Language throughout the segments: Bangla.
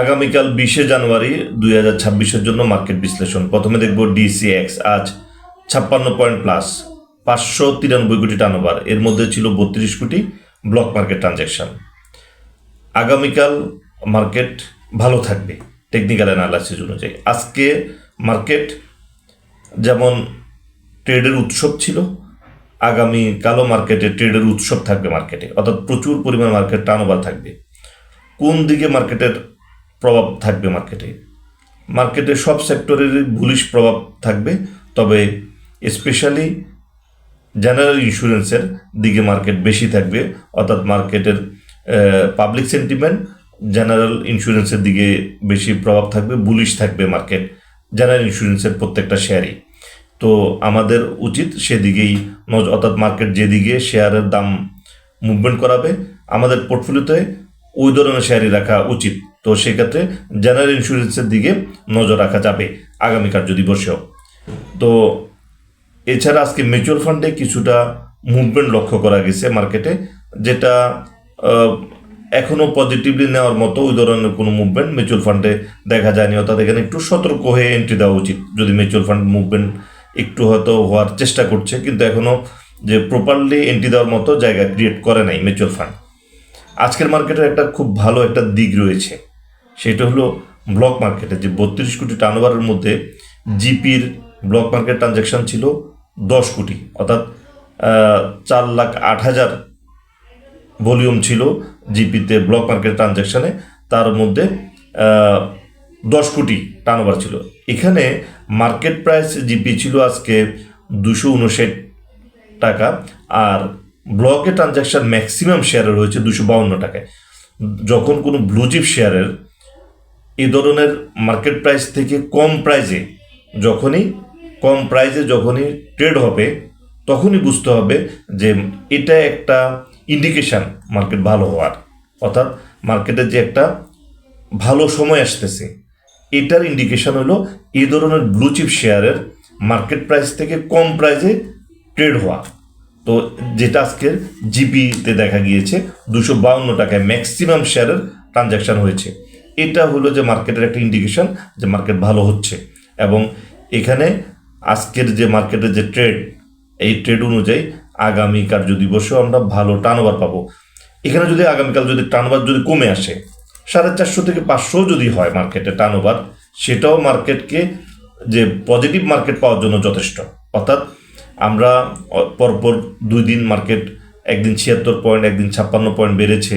আগামীকাল বিশে জানুয়ারি দুই হাজার ছাব্বিশের জন্য মার্কেট বিশ্লেষণ। প্রথমে দেখব ডিসিএক্স, আজ ছাপ্পান্ন পয়েন্ট প্লাস পাঁচশো তিরানব্বই কোটি টার্নওভার। এর মধ্যে ছিল বত্রিশ কোটি ব্লক মার্কেট ট্রানজ্যাকশন। আগামীকাল মার্কেট ভালো থাকবে টেকনিক্যাল অ্যানালাইসিস অনুযায়ী। আজকে মার্কেট যেমন ট্রেডের উৎসব ছিল, আগামী কালো মার্কেটে ট্রেডের উৎসব থাকবে মার্কেটে। অর্থাৎ প্রচুর পরিমাণ মার্কেট টার্নওভার থাকবে। কোন দিকে মার্কেটের প্রভাব থাকবে মার্কেটে মার্কেটে সব সেক্টরের বুলিশ প্রভাব থাকবে, তবে স্পেশালি জেনারেল ইন্স্যুরেন্সের দিকে মার্কেট বেশি থাকবে, অর্থাৎ মার্কেটের পাবলিক সেন্টিমেন্ট জেনারেল ইন্স্যুরেন্সের দিকে বেশি প্রভাব থাকবে বুলিশ থাকবে মার্কেট জেনারেল ইন্স্যুরেন্সের প্রত্যেকটা শেয়ারই তো আমাদের উচিত সেদিকেই নজ- অর্থাৎ মার্কেট যেদিকে শেয়ারের দাম মুভমেন্ট করাবে, আমাদের পোর্টফোলিওতে ওই ধরনের শেয়ারই রাখা উচিত। তো সেক্ষেত্রে জেনারেল ইন্স্যুরেন্সের দিকে নজর রাখা যাবে আগামীকাল যদি বসেও। তো এছাড়া আজকে মিউচুয়াল ফান্ডে কিছুটা মুভমেন্ট লক্ষ্য করা গেছে মার্কেটে যেটা এখনও পজিটিভলি নেওয়ার মতো ওই ধরনের কোনো মুভমেন্ট মিউচুয়াল ফান্ডে দেখা যায়নি। অর্থাৎ এখানে একটু সতর্ক হয়ে এন্ট্রি দেওয়া উচিত, যদি মিউচুয়াল ফান্ড মুভমেন্ট একটু হয়তো হওয়ার চেষ্টা করছে, কিন্তু এখনও যে প্রপারলি এন্ট্রি দেওয়ার মতো জায়গা ক্রিয়েট করে নাই মিউচুয়াল ফান্ড আজকের মার্কেটের একটা খুব ভালো একটা দিক রয়েছে। সেটা হলো ব্লক মার্কেটে যে বত্রিশ কোটি টার্নওভারের মধ্যে জিপির ব্লক মার্কেট ট্রানজ্যাকশন ছিল দশ কোটি। অর্থাৎ চার লাখ আট হাজার ভলিউম ছিল জিপিতে ব্লক মার্কেট ট্রানজ্যাকশানে তার মধ্যে দশ কোটি টার্নওভার ছিল। এখানে মার্কেট প্রাইস জিপি ছিল আজকে দুশো উনষাট টাকা আর ব্লকে ট্রানজ্যাকশন ম্যাক্সিমাম শেয়ারের রয়েছে দুশো বাউন্ন টাকায়। যখন কোনো ব্লুচিপ শেয়ারের এই ধরনের মার্কেট প্রাইস থেকে কম প্রাইজে যখনই, কম প্রাইজে যখনই ট্রেড হবে, তখনই বুঝতে হবে যে এটা একটা ইন্ডিকেশন মার্কেট ভালো হওয়ার। অর্থাৎ মার্কেটের যে একটা ভালো সময় আসতেছে, এটার ইন্ডিকেশন হলো এই ধরনের ব্লুচিপ শেয়ারের মার্কেট প্রাইস থেকে কম প্রাইসে ট্রেড হওয়া। তো যেটা আজকের জিপিতে দেখা গিয়েছে, দুশো বাউন্ন টাকায় ম্যাক্সিমাম শেয়ারের ট্রানজ্যাকশন হয়েছে। এটা হলো যে মার্কেটের একটা ইন্ডিকেশন যে মার্কেট ভালো হচ্ছে। এবং এখানে আজকের যে মার্কেটের যে ট্রেড এই ট্রেড অনুযায়ী আগামী কার্য দিবসেও আমরা ভালো টার্নওভার পাবো। এখানে যদি আগামীকাল যদি টার্নওভার যদি কমে আসে, সাড়ে চারশো থেকে পাঁচশো যদি হয় মার্কেটে টার্নওভার সেটাও মার্কেটকে যে পজিটিভ মার্কেট পাওয়ার জন্য যথেষ্ট। অর্থাৎ আমরা পরপর দুই দিন মার্কেট একদিন ছিয়াত্তর পয়েন্ট একদিন ছাপ্পান্ন পয়েন্ট বেড়েছে।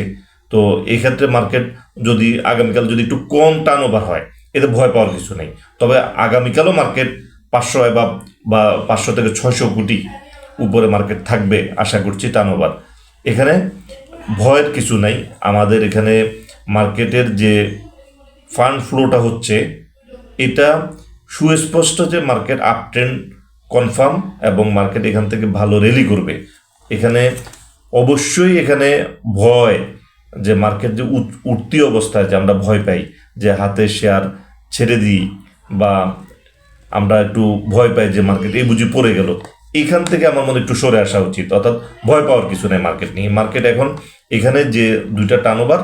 তো এক্ষেত্রে মার্কেট যদি আগামীকাল যদি একটু কম টার্ন ওভার হয়, এতে ভয় পাওয়ার কিছু নেই। তবে আগামীকালও মার্কেট পাঁচশো বা বা পাঁচশো থেকে ছয়শো কোটি উপরে মার্কেট থাকবে আশা করছি টার্ন ওভার এখানে ভয়ের কিছু নাই। আমাদের এখানে মার্কেটের যে ফান্ড ফ্লোটা হচ্ছে, এটা সুস্পষ্ট যে মার্কেট আপ ট্রেন্ড কনফার্ম এবং মার্কেট এখান থেকে ভালো রেলি করবে। এখানে অবশ্যই এখানে ভয় যে মার্কেট যে উঠ- উঠতি অবস্থায় যে আমরা ভয় পাই, যে হাতে শেয়ার ছেড়ে দিই বা আমরা একটু ভয় পাই যে মার্কেট এই বুঝি পড়ে গেল, এখান থেকে আমার মনে একটু সরে আসা উচিত। অর্থাৎ ভয় পাওয়ার কিছু নেই মার্কেট নিয়ে। মার্কেট এখন এখানে যে দুইটা টার্নওভার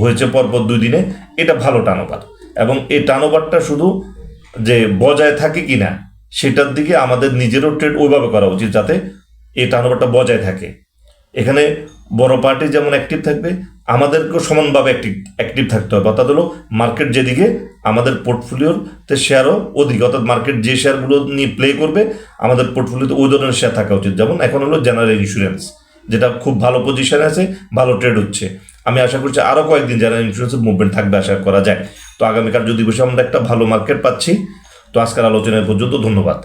হয়েছে পরপর দুই দিনে, এটা ভালো টার্নওভার এবং এই টার্নওভারটা শুধু যে বজায় থাকে কিনা, সেটার দিকে আমাদের নিজেরও ট্রেড ওইভাবে করা উচিত যাতে এই টার্নওভারটা বজায় থাকে। এখানে বড় পার্টি যেমন অ্যাক্টিভ থাকবে, আমাদেরকেও সমানভাবে অ্যাক্টিভ অ্যাক্টিভ থাকতে হবে। অর্থাৎ হলো মার্কেট যেদিকে আমাদের পোর্টফোলিওতে শেয়ারও ওদিকে অর্থাৎ মার্কেট যে শেয়ারগুলো নিয়ে প্লে করবে, আমাদের পোর্টফোলিওতে ওই ধরনের শেয়ার থাকা উচিত। যেমন এখন হলো জেনারেল ইন্স্যুরেন্স যেটা খুব ভালো পজিশনে আছে, ভালো ট্রেড হচ্ছে। আমি আশা করছি আরও কয়েকদিন জেনারেল ইন্স্যুরেন্সের মুভমেন্ট থাকবে, আশা করা যায়। তো আগামীকাল যদি বসে আমরা একটা ভালো মার্কেট পাচ্ছি, তো আজকের আলোচনা এ পর্যন্ত ধন্যবাদ।